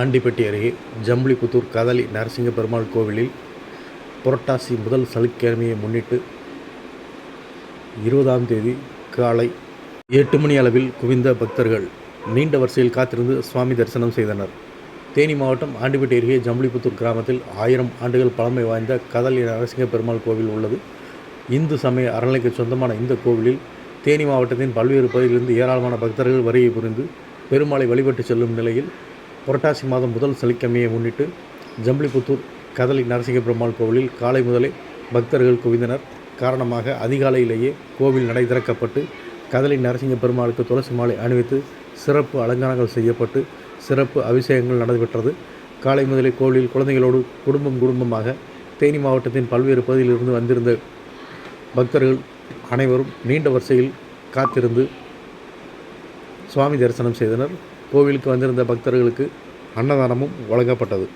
ஆண்டிப்பட்டி அருகே ஜம்புலிபுத்தூர் கதலி நரசிங்க பெருமாள் கோவிலில் புரட்டாசி முதல் சனிக்கிழமையை முன்னிட்டு இருபதாம் தேதி காலை எட்டு மணி அளவில் குவிந்த பக்தர்கள் நீண்ட வரிசையில் காத்திருந்து சுவாமி தரிசனம் செய்தனர். தேனி மாவட்டம் ஆண்டிப்பட்டி அருகே ஜம்புலிபுத்தூர் கிராமத்தில் ஆயிரம் ஆண்டுகள் பழமை வாய்ந்த கதலி நரசிங்க பெருமாள் கோவில் உள்ளது. இந்து சமய அறநிலைக்கு சொந்தமான இந்த கோவிலில் தேனி மாவட்டத்தின் பல்வேறு பகுதிகளிலிருந்து ஏராளமான பக்தர்கள் வருகை புரிந்து பெருமாளை வழிபட்டு செல்லும் நிலையில் புரட்டாசி மாதம் முதல் சனிக்கிழமையை முன்னிட்டு ஜம்பளிபுத்தூர் கதலி நரசிங்க பெருமாள் கோவிலில் காலை முதலே பக்தர்கள் குவிந்தனர். காரணமாக அதிகாலையிலேயே கோவில் நடை திறக்கப்பட்டு கதலி நரசிங்க பெருமாளுக்கு துளசி மாலை அணிவித்து சிறப்பு அலங்காரங்கள் செய்யப்பட்டு சிறப்பு அபிஷேகங்கள் நடைபெற்றது. காலை முதலே கோவிலில் குழந்தைகளோடு குடும்பம் குடும்பமாக தேனி மாவட்டத்தின் பல்வேறு பகுதியிலிருந்து வந்திருந்த பக்தர்கள் அனைவரும் நீண்ட வரிசையில் காத்திருந்து சுவாமி தரிசனம் செய்தனர். கோவிலுக்கு வந்திருந்த பக்தர்களுக்கு அன்னதானமும் வழங்கப்பட்டது.